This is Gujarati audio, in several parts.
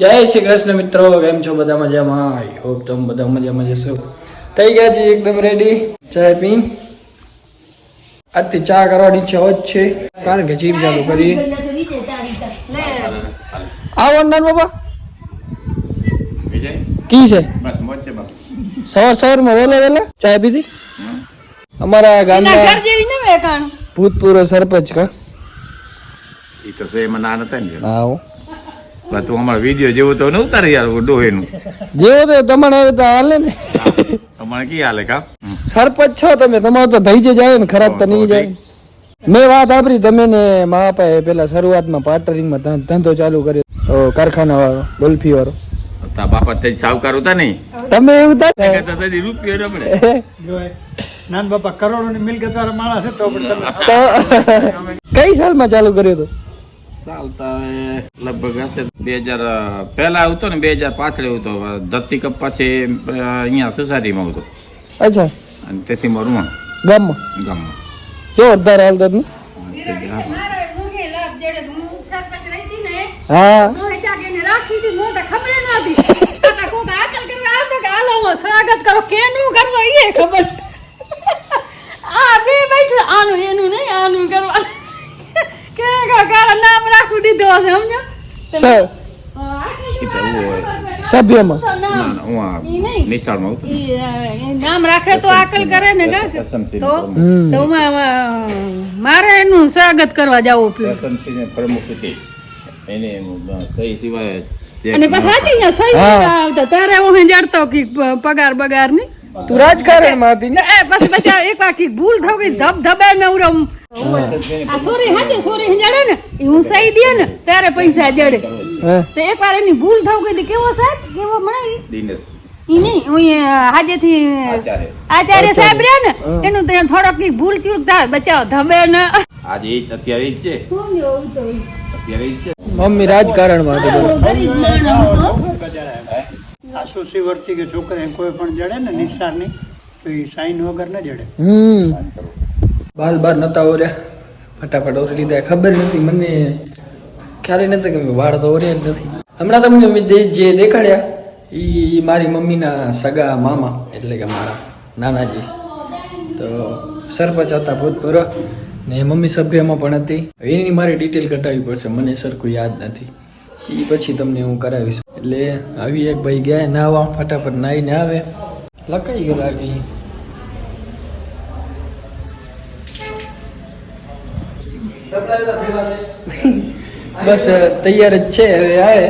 જય શ્રી કૃષ્ણ મિત્રો કેમ છો બધા મજામાં? આઈ હોપ તમે બધા મજામાં જશો. થઈ ગયા છે એકદમ રેડી ચાય પી આજથી ચા કરવાની ઈચ્છા હોત છે. કારણ કે જીમ ચાલુ કરી આવો અંદાન બાબા. કી છે? બસ સવાર સવારમાં વહેલા વેલે ચાય પીધી? અમારા ગામના ઘર જેવી ને વેકાણ ભૂતપૂર્વ સરપંચ કા? એ તો છે એમાં ના બસ તું અમારો વીડિયો જેવો તો ન ઉતારે યાર ડોહેનું. જેવો તો તમારે હવે તો હાલે ને. અમારે કી હાલે કા? સરપંચ છો તમે તમારો તો થઈ જાય આવે ને ખરાબ તો નહીં જાય. મેં વાત સાંભળી તમે ને મા બાપાએ પેલા શરૂઆતમાં પાટરિંગમાં ધંધો ચાલુ કર્યો. કારખાના વાળો ગોલ્ફી વાળો તા બાપા તે સાવકાર હતા નહીં. તમે એવું હતા રૂપિયો ન પડે નાન બાપા કરોડોની મિલકત વાળા માણસ છે પણ તો કઈ સાલમાં ચાલુ કર્યો તો? ચાલતા હવે લગભગ હશે બે હજાર પહેલા આવતો ને બે હજાર પાછળ આવતો. ધરતી કપ પછી અહીંયા સોસાયટીમાં આવતો. અચ્છા. અને તેથી મારું માં ગામમાં? ગામમાં. ઊંઘે લાભ જેડે હું હાલો સ્વાગત કરો કેનું કરવો એ ખબર આ બે બેઠું આનું કે કારા નામ રાખું દીધો હશે સમજો? સભ્યમાં. નામ રાખે તો આકલ કરે ને તો માં, મારે એનું સ્વાગત કરવા જવું પડ્યું. પ્રમુખ એને સહી સિવાય અને પછી સાચી સહી આવતા. ત્યારે હું જડતો કે પગાર બગારની. તું રાજકારણમાં હતી ને પછી એક વાર ભૂલ થઈ ગઈ ધબ ધબે નવરમ સોરી હાચે સોરી જડે ને ઈ હું સહી દે ને ત્યારે પૈસા જડે. તો એક એની ભૂલ થવું કેવો સાહેબ? કેવો મને દિનેશ. નહીં હું હાજેથી આચાર્ય. આચાર્ય સાહેબ રે ને એનું તો થોડોક ભૂલ ચૂક થાય બચાવ ધબે ને. આજે અત્યારે છે? અત્યારે ઈ જ છે? મમ્મી રાજકારણમાં. વર્તી કે છોકરા કોઈ પણ જડે ને નિસ્સારની તો એ સાઈન વગર ન જડે. હમ. બાલ બાર નતા ઓર્યા. ફટાફટ ઓરી લીધા. ખબર નથી, મને ખ્યાલ નથી કે વાળ તો ઓર્યા જ નથી. હમણાં તમને જે દેખાડ્યા એ મારી મમ્મીના સગા મામા, એટલે કે મારા નાનાજી. તો સરપંચ હતા ભૂતપૂર્વ, ને મમ્મી સભ્યમાં પણ હતી. એની મારે ડિટેલ કટાવવી પડશે, મને સરખું યાદ નથી. એ પછી તમને હું કરાવીશ. એટલે આવી એક ભાઈ ગયા, નાવા, ફટાફટ નાહીને આવે. લખાઈ ગયેલા લાગે બસ તૈયાર જ છે હવે આવે.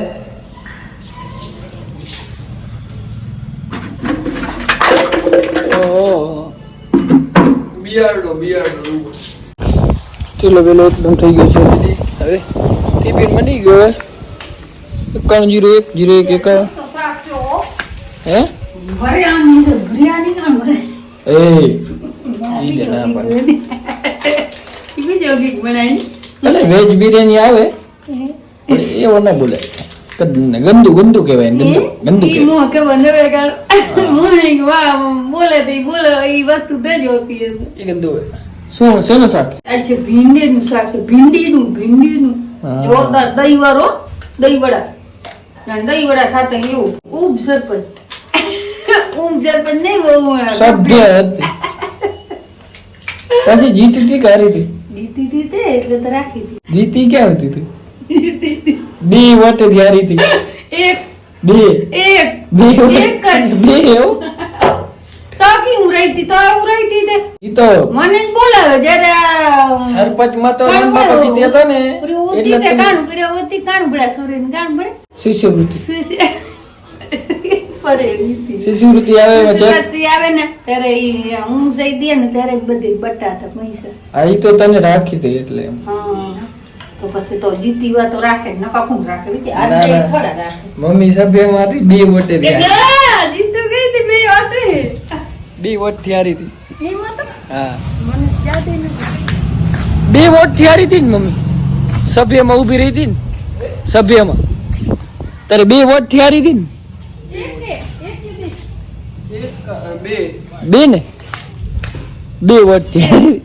ઓહો. બિયારડો બિયારડો કિલો પેલો એકદમ થઈ ગયો છે હવે ટિફિન બની ગયો હવે. એકાણું જીરો એક જીરો એક એકાવન છે, હો. એ. ના પાડે. બીજો કંઈક એટલે વેજ બિરયાની આવે એવો ના બોલે ગંદુ ગંદુ કહેવાય ગંદુ ગંદુ ઈ કહેવાય મોં કે બંને વેગાડ. મોં ઈ વાહ, બોલે તો બોલે, ઈ વસ્તુ તે જ હોતી હશે. એ ગંદુ શું શેનું શાક આ ભીંડીનું શાક છે, ભીંડીનું, ભીંડીનું. જોરદાર દહીં વાળો, દહીં વડા. દહીં વડા ખાતા એવું. ઉબ સરપંચ. ઉબ સરપંચ નહીં, બહુ સભ્ય હતી પછી જીતી હતી કે હારી હતી જીતી હતી તે, એટલે તો રાખી હતી. જીતી ક્યાં હતી તું બે વટેથી હારી હતી એક, બે એક, બે એક જ. બે એવું તાકી હું રહી તો હું રહી તે. ઈ તો મને જ બોલાવે જ્યારે સરપંચમાં તો રમવા પડે. જીતી ને એટલે તે કાણું કર્યો, હતી કાણું પડ્યા, સૂર્યને કાણું પડે. શિષ્યવૃત્તિ શું છે? પરેડી હતી. શિષ્યવૃત્તિ આવે ચેક આવે ને ત્યારે ઈ હું જઈ દે ને ત્યારે બધી બટા પૈસા આ ઈ તો તને રાખી દે એટલે હા. તો પછી તો જીતી વા તો રાખે નકા કોણ રાખે? વિચાર આજ ના, થોડા રાખે. મમ્મી સભ્યમાં હતી બે ગઈ હતી બે વાતે. બે વોટથી હારી હતી. એમાં તો હા. મને યાદ નથી. બે વોટથી હારી હતી ને મમ્મી. સભ્યમાં ઊભી રહી હતી ને? સભ્યમાં. તારે બે વોટથી હારી હતી ને? જીતી. બે. ને? બે વોટથી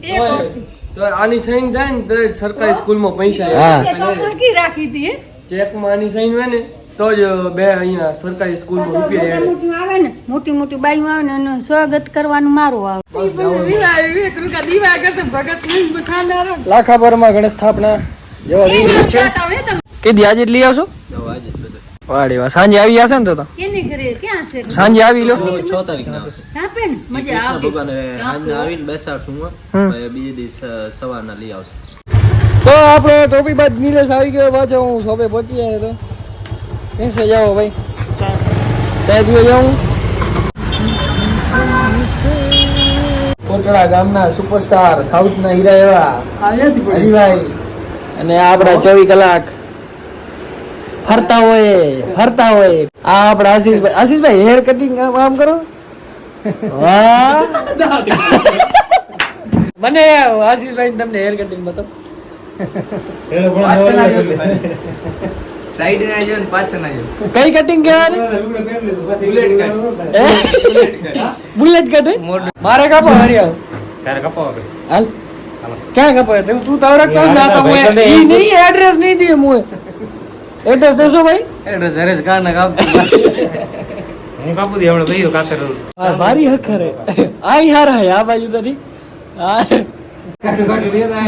તો આની સાઈન થાય ને તો સરકારી સ્કૂલમાં પૈસા રાખી હતી? ચેકમાં આની સાઈન હોય ને તો જ બે અહીંયા સરકારી સ્કૂલમાં મોટા મોટી આવે ને મોટી મોટી બાઈઓ આવે ને એનું સ્વાગત કરવાનું મારું આવે. લાખાપરમાં ગણેશ સ્થાપના. જેવા કીધી આજે જ લઈ આવશો? વાડી વા સાંજે આવી જશે ને તો તો? કેની ઘરે? ક્યાં છે? સાંજે આવી લો. છ તારીખના. આવશે આપે ને? મજા કૃષ્ણ આવે ભગવાન સાંજના આવીને બેસાડશું હું. બીજે દિવસ સવારના લઈ આવશું. તો આપણો ટોપી બાદ નીલેશ આવી ગયો. પાછો હું શોપે પહોંચી જાય તો. કેસે જાઓ ભાઈ. ત્યાં પીવા જાઉં. કોટડા ગામના સુપરસ્ટાર સાઉથના હીરા એવા. હરિભાઈ. અને આપણા ચોવીસ કલાક ફરતા હોય ફરતા હોય. આ આપણા આશીષભાઈ આશીષભાઈ હેર કટિંગ આમ કરો? મને આશીષભાઈ તમને હેર કટિંગ બતાવો. સાઈડ ના જો પાછળ ના જો કઈ કટિંગ કહેવાની? બુલેટ કટ બુલેટ કટ મારે કાપો કપાવો હાલ. ક્યાં કપાય તું તું તો રખતો જ ના તો ઈ નહીં એડ્રેસ નહીં દે હું એડ્રેસ દેજો ભાઈ. એડ્રેસ હરેશ કાર કાપતો હું કાપું દી આપણે ભાઈઓ કાતર હા ભારી હક કરે આ યાર હે આ બાજુ તો ઠીક હા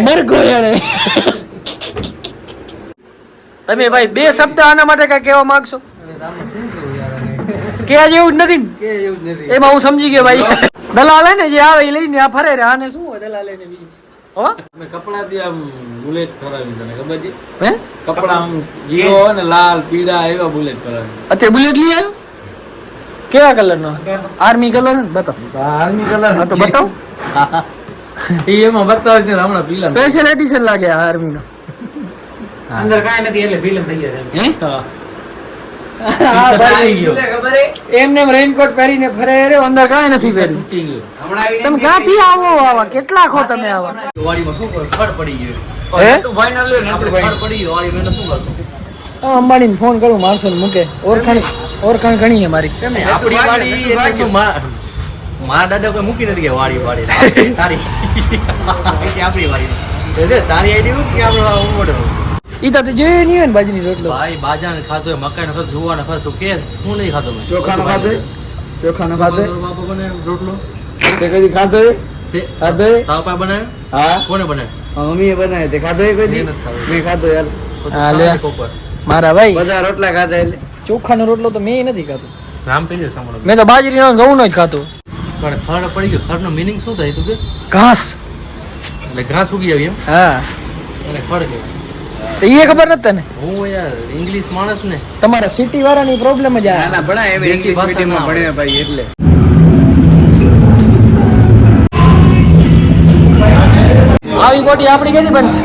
મરગો યાર તમે ભાઈ બે શબ્દ આના માટે કઈ કહેવા માંગશો? કે જેવું જ નથી કે એવું જ નથી. એમાં હું સમજી ગયો ભાઈ. દલાલ હે ને જે આવે એ લઈને આ ફરે રે. આને શું હોય દલાલ ને બીજું? હો અમે કપડાથી આમ બુલેટ કરાવી તને ખબર છે? હે? કપડા આમ જીવો ને લાલ પીળા એવા બુલેટ કરાવી અત્યારે બુલેટ લઈ આવ્યો? કેવા કલર નો? આર્મી કલર બતાવો. આર્મી કલર હા તો બતાવો. એ એમાં બતાવે છે હમણાં પીલા સ્પેશિયલ એડિશન લાગે આર્મી નો. અંદર કાંઈ નથી એટલે ફિલ્મ થઈ ગયા હે? હા. હા, ભાઈ. ગયો. શું ખબર હે એમને એમ રેનકોટ પહેરીને ફરે રે અંદર કાંઈ નથી પહેર્યું. તૂટી ગયો. હમણાં આવીને તમે ક્યાંથી આવો આવા? કેટલા ખો તમે આવા? વાડીમાં શું કરું? ખડ પડી ગયું. હે? તું ફાઇનલ લ્યો ને આપણે આપણે ખડ પડી ગયું. વાડી શું કરશું? આ અંબાણીને ફોન કરું માણસો મૂકે. ઓળખાણ ઓળખાણ ઘણી છે મારી. આપણી વાડી એટલે શું મારા દાદા કોઈ મૂકી નથી ગયા વાડી વાડી. તારી આપણી વાડી તારી આઈડી કે આપણો ઈ તો તે નહીં હોય ને બાજરી રોટલો. ભાઈ બાજાને ખાધો હોય મકાઈ ખાતો જુવાને ને તું કે હું નહીં ખાધો ચોખા નો ખાધો ચોખા નો ખાતો બાપો બને રોટલો. તે કદી ખાધો હે? તે ખાધો હે? કોને બનાવ્યો મમ્મીએ બનાવ્યો તે ખાધો હે કોઈ મેં નથી ખાધો. મેં ખાધો યાર. મારા ભાઈ. બધા રોટલા ખાધા એટલે. ચોખાનો રોટલો તો મેં નથી ખાતો રામ સાંભળો. મેં તો બાજરીનો ઘઉં નો જ ખાતો પણ ખડ પડી ગયો. ખડનો મિનિંગ શું થાય તું કે? ઘાસ. એટલે ઘાસ ઉગી આવી એમ? હા. એટલે ખડ કહેવાય. એ ખબર નથી તને? હું યાર ઇંગ્લિશ માણસ ને. તમારા સિટી વાળાની પ્રોબ્લેમ જ આ. ભણા એમ ઇંગ્લિશ મીડિયમમાં ભણ્યા ભાઈ એટલે. આવી બોટી આપણી કેથી બનશે?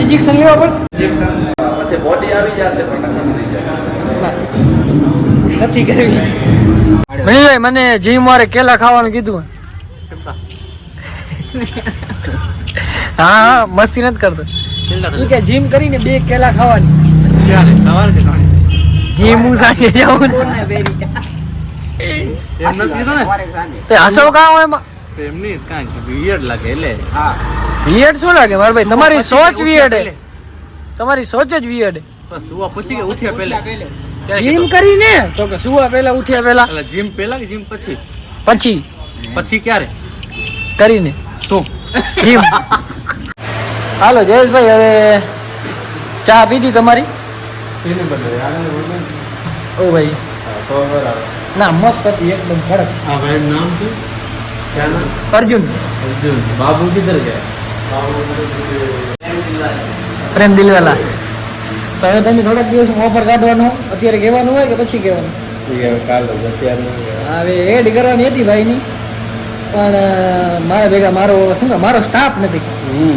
ઇન્જેક્શન લેવા પડશે? પછી બોડી આવી જશે પણ નથી કરવી. મને જીમ વારે કેલા ખાવાનું કીધું હા હા મસ્તી નથી કરતો. ઈ કે જીમ કરીને બે કેલા ખાવાની? ક્યારે? સવારે કે સાંજે? જીમ હું સાંજે જાઉં ને. એમ નથી કીધું ને? તે હસવ કાં હોય એમાં? એમ નહીં કાંઈક વિયર્ડ લાગે એટલે. વિયર્ડ શું લાગે? મારા ભાઈ તમારી સોચ વિયર્ડ એટલે તમારી સોચ જ વિયર્ડ સુવા પછી કે ઉઠ્યા પહેલા? જીમ? કરીને? તો કે સુવા પહેલા ઉઠ્યા પહેલા. એટલે જીમ પહેલા કે જીમ પછી? પછી. પછી ક્યારે? કરીને. શું? ક્રીમ હાલો જયેશભાઈ હવે ચા પીધી તમારી? ઓ ભાઈ. ના મસ્ત હતી એકદમ કડક. હા ભાઈ નામ શું? અર્જુન. અર્જુન. બાબુ કિધર ગયા પ્રેમ દિલવાલા. તો હવે તમે થોડાક દિવસ ઓફર કાઢવાનો અત્યારે કહેવાનું હોય કે પછી કહેવાનું? હવે એડ કરવાની હતી ભાઈની. પણ મારા ભેગા મારો શું કે મારો સ્ટાફ નથી.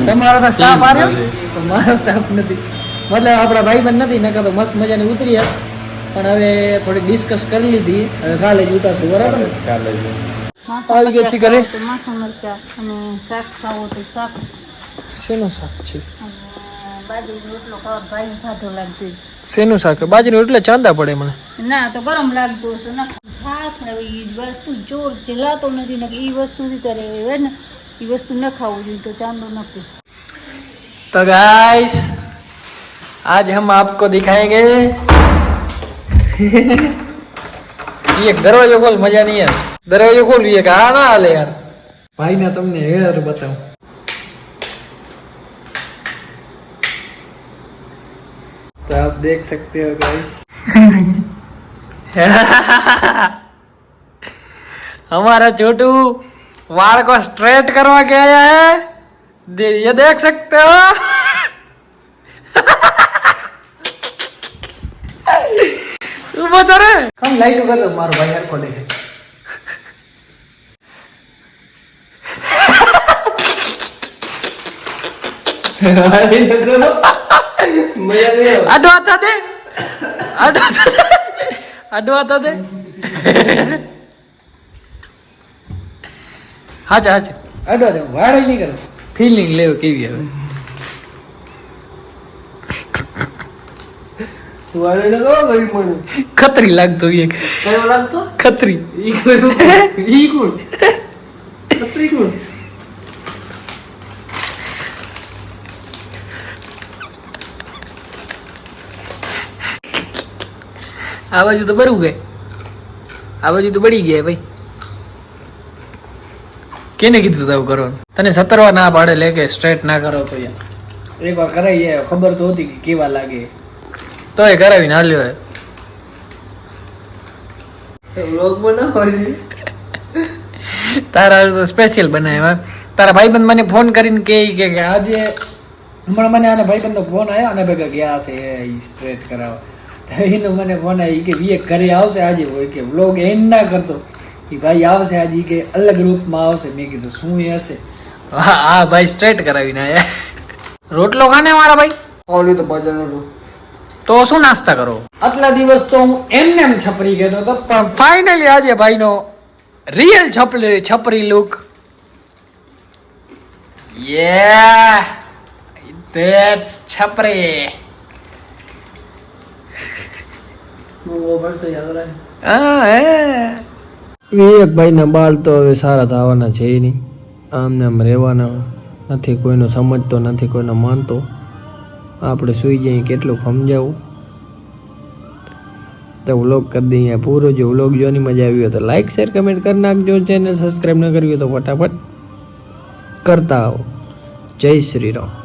તમારો સ્ટાફ આવ્યો પણ મારો સ્ટાફ નથી. મતલબ આપણા ભાઈ ભાઈબંધ નથી નકર તો મસ્ત મજાની ઉતરી હોત. પણ હવે થોડી ડિસ્કસ કરી લીધી. હવે કાલે જ ઉતારશું બરાબર ને? કાલે આવી ગઈ છે ઘરે? માથા મરચા અને શાક ખાવો તો શાક. શેનું શાક છે? શેનું શાક બાજરીનું એટલે ચાંદા પડે મને ના તો ગરમ લાગતું હતું ને ખાસ ને એ વસ્તુ જોર જલાતો નથી ને એ વસ્તુથી ચરે હવે ને એ વસ્તુ ન ખાવું જોઈએ તો ચાંદો નથી તો ગાઈસ आज हम आपको दिखाएँगे ये દરવાજો ખોલ મજા નહીં આવે દરવાજો ખોલ એ હા ના હાલે યાર ભાઈ ના તમને હેર બતાવું तो आप देख सकते हो गाइस हमारा छोटू वाल को स्ट्रेट करवा के आया है। दे, ये देख सकते हो। बता रहे हम लाइट होगा तो मारो भाई यार को देखे भाई દે. આડો હાથ દે. આડો હાથ દે. હાચા હાચા. આડો દે. વાળ નહીં કરો. ફિલિંગ લેવ કેવી હવે. ખતરી લાગતો એક. લાગતો? ખતરી. ઈ કોણ? છત્રી કોણ? આ બાજુ તો બરું ગઈ આ બાજુ તો બળી ગયા ભાઈ. કેને કીધું તાવું કરો તને સતરવા ના પાડે લે કે સ્ટ્રેટ ના કરો તો યાર. એક વાર કરાવી ખબર તો હતી કે કેવા લાગે. તો એ કરાવીને હાલ્યો હે. તારા તો સ્પેશિયલ બનાવ્યા તારા ભાઈબંધ મને ફોન કરીને કહે કે કે આજે હમણાં મને આને ભાઈબંધનો ફોન આવ્યો અને ભેગા ગયા છે એ સ્ટ્રેટ કરાવવા. એનો મને ફોન એ કે વીએ ઘરે આવશે આજે. હોય કે વ્લોગ એન્ડ ના કરતો. એ ભાઈ આવશે આજે કે અલગ રૂપમાં આવશે. મેં કીધું શું એ હશે? હા હા ભાઈ સ્ટ્રેટ કરાવીને આયા. રોટલો ખાને મારા ભાઈ? ઓલી તો ભજન તો શું નાસ્તા કરો? આટલા દિવસ તો હું એમને એમ છપરી કહેતો હતો પણ ફાઇનલી આજે ભાઈનો રિયલ છપરી છપરી લુક યે ધેટ્સ છપરી. હા, હે. વિવેક ભાઈના બાલ તો હવે સારા થવાના છે નહીં. આમને આમ રહેવાના નથી, કોઈનો સમજતો નથી, કોઈનો માનતો. આપણે સુઈ જઈએ, કેટલું સમજાવું? તો વ્લોગ કરી દઈએ પૂરો. જો વ્લોગ જોવાની મજા આવી હોય તો લાઈક શેર કમેન્ટ કરી નાખજો ચેનલ સબસ્ક્રાઈબ ન કરવી હોય તો ફટાફટ કરતા આવો. જય શ્રી રામ.